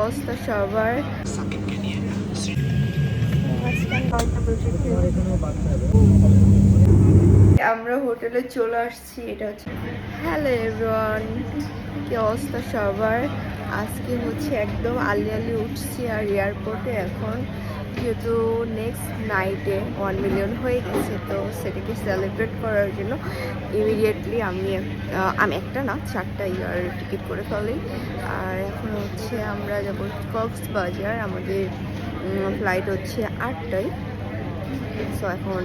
অবস্থা সবার। আমরা হোটেলে চলে আসছি, এটা হচ্ছে হ্যালো এভরিওয়ান কি অবস্থা সবার? আজকে হচ্ছে একদম আলি আলি উঠছি আর এয়ারপোর্টে এখন। যেহেতু নেক্সট নাইটে ওয়ান মিলিয়ন হয়ে গেছে, তো সেটাকে সেলিব্রেট করার জন্য ইমিডিয়েটলি আমি আমি একটা না, চারটা ইয়ার টিকিট করে ফেলি। আর এখন হচ্ছে আমরা যাব কক্সবাজার, আমাদের ফ্লাইট হচ্ছে আটটায়। সো এখন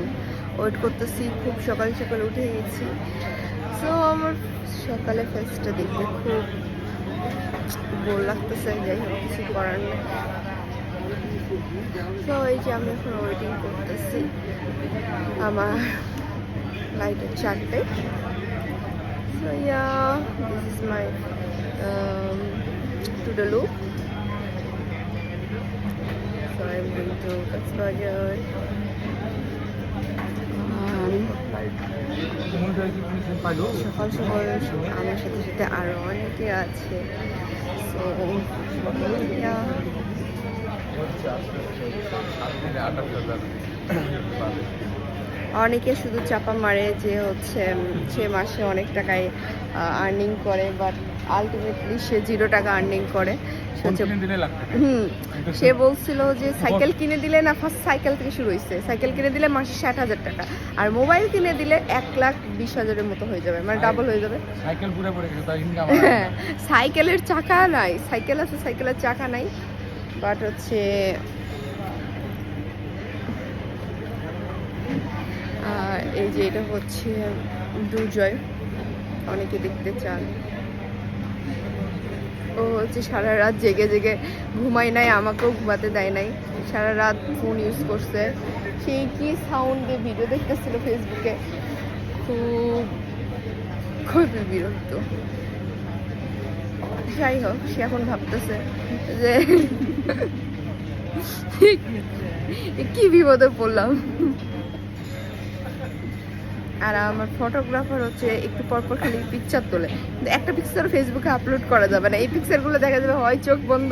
ওয়েট করতেছি, খুব সকাল সকাল উঠে গেছি। সো আমার সকালে ফেসটা দেখতে খুব বোর লাগতেছে, যাই হোক, কিছু করার এই যে আমি এখন ওয়েটিং করতেছি আমার ফ্লাইটের চারটে। So yeah this is my to look So. Um, সকাল সকাল আমার সাথে সাথে আরও অনেকে আছে। সো অনেকে শুধু চাপা মারে যে হচ্ছে সে মাসে অনেক টাকায় আর্নিং করে বাট আলটিমেটলি সে জিরো টাকা আর্নিং করে। হুম সে বলছিল যে সাইকেল কিনে দিলে না ফার্স্ট সাইকেল থেকে শুরু হয়েছে সাইকেল কিনে দিলে মাসে ষাট হাজার টাকা। আর মোবাইল কিনে দিলে এক লাখ বিশ হাজারের মতো হয়ে যাবে মানে ডাবল হয়ে যাবে। সাইকেল পুরো পড়ে গেছে হ্যাঁ সাইকেলের চাকা নাই সাইকেল আছে সাইকেলের চাকা নাই। বাট হচ্ছে এই যে এটা হচ্ছে দুর্জয়, অনেকে দেখতে চান। ও হচ্ছে সারা রাত জেগে জেগে ঘুমাই নাই, আমাকেও ঘুমাতে দেয় নাই। সারা রাত ফোন ইউজ করছে। সেই কি সাউন্ডে ভিডিও দেখতেছিল ফেসবুকে খুব, খুবই বিরক্ত। যাই হোক, সে এখন ভাবতেছে যে কি বিপদে পড়লাম? আর আমার ফটোগ্রাফার হচ্ছে একটু পর পর খালি পিকচার তোলে। কিন্তু একটা পিকচার ফেসবুকে আপলোড করা যাবে না। এই পিকচারগুলো দেখা যাবে, হয় চোখ বন্ধ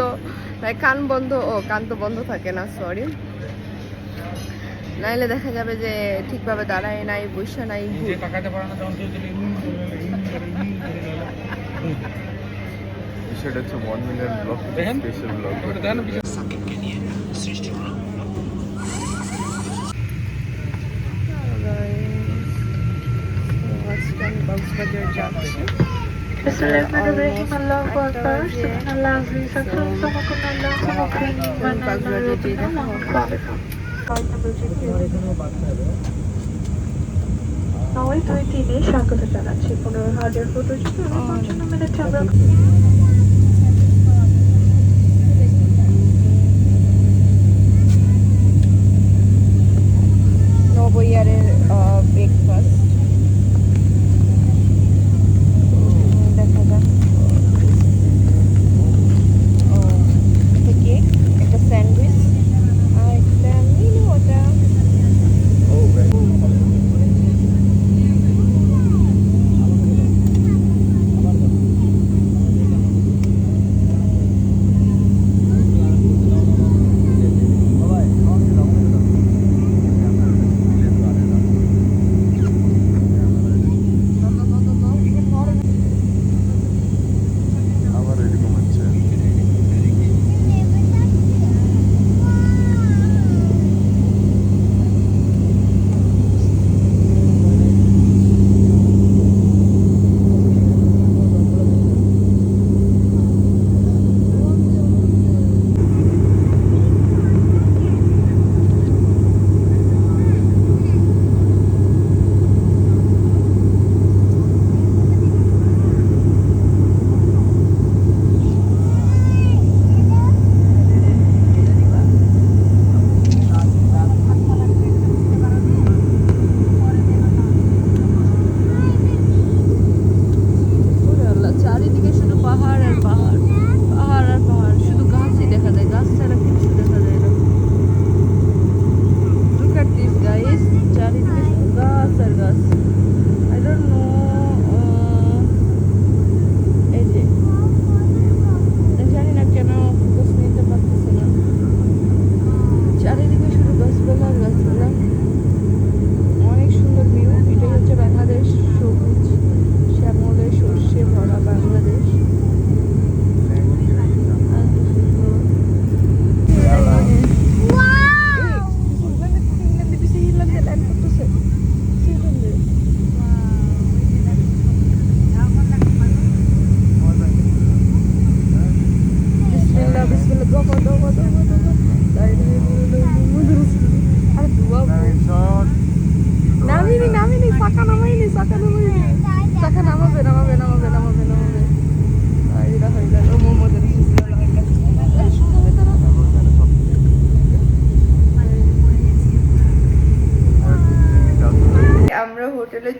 নয় কান বন্ধ। ও, কান তো বন্ধ থাকে না সরি নাইলে দেখা যাবে যে ঠিকভাবে দাঁড়ায় নাই, বসে নাই। সেটা হচ্ছে one million blog special blog Cox's Bazar যাচ্ছি. Sakral samakunallah. Samakin. Manallah. নয় দুই তিনে স্বাগত জানাচ্ছি পনেরো হাজার জন্য পঞ্চান্ন মিনিট আমরা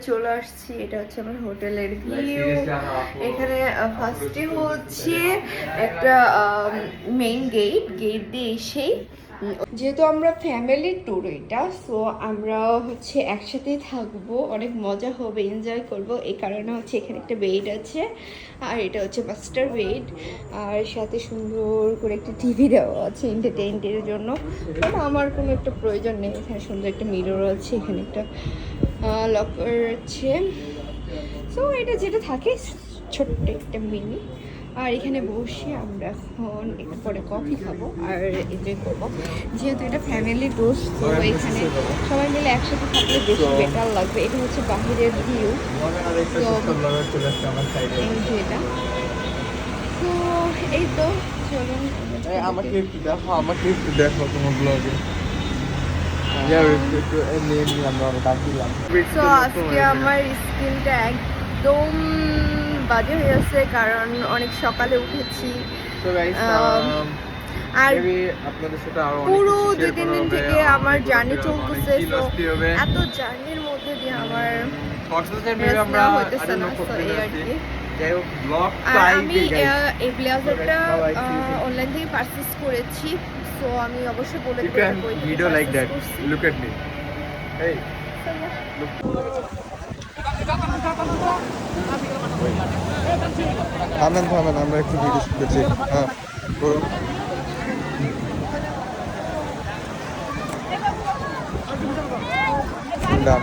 চলে আসছি এটা হচ্ছে আমার হোটেলের ভিউ এখানে ফার্স্টে হচ্ছে একটা মেইন গেট গেট দিয়ে এসেই যেহেতু আমরা ফ্যামিলি ট্যুর এটা সো আমরা হচ্ছে একসাথেই থাকব অনেক মজা হবে এনজয় করব। এই কারণে হচ্ছে এখানে একটা বেড আছে আর এটা হচ্ছে মাস্টার বেড আর সাথে সুন্দর করে একটা টিভি দেওয়া আছে এন্টারটেইনমেন্টের জন্য। বাট আমার কোনো একটা প্রয়োজন নেই এখানে সুন্দর একটা মিরর আছে এখানে একটা লকার আছে সো এটা যেটা থাকে ছোট্ট একটা মিনি আর এখানে বসে আমরা এখন একটু পরে কফি খাব আর এনজয় করব। যেহেতু এটা ফ্যামিলি ডোজ তো এখানে সবাই মিলে একসাথে থাকলে বেশি বেটার লাগবে। এটা হচ্ছে বাহিরের ভিউ যে এটা। তো এই তো চলুন। আমরা আমাকে দেখো আমাকে একটু দেখো তোমার ব্লগে তো আজকে আমার স্কিনটা একদম বাজে হয়ে আছে কারণ অনেক সকালে উঠেছি Um, আর অনেক পুরো দুই তিন দিন থেকে আমার জার্নি চলতেছে। এত জার্নির মধ্যে দিয়ে আমার হইতেছে না, এই আর কি। যাই হোক ব্লগ আর আমি এই ব্লেজারটা. অনলাইন থেকে পারচেস করেছি সো আমি অবশ্যই বলে দেবো এটা that. purchase করছি। Look at me. Hey. থামেন থামেন আমরা একটু ভিডিও শুট করছি হ্যাঁ করুন ডান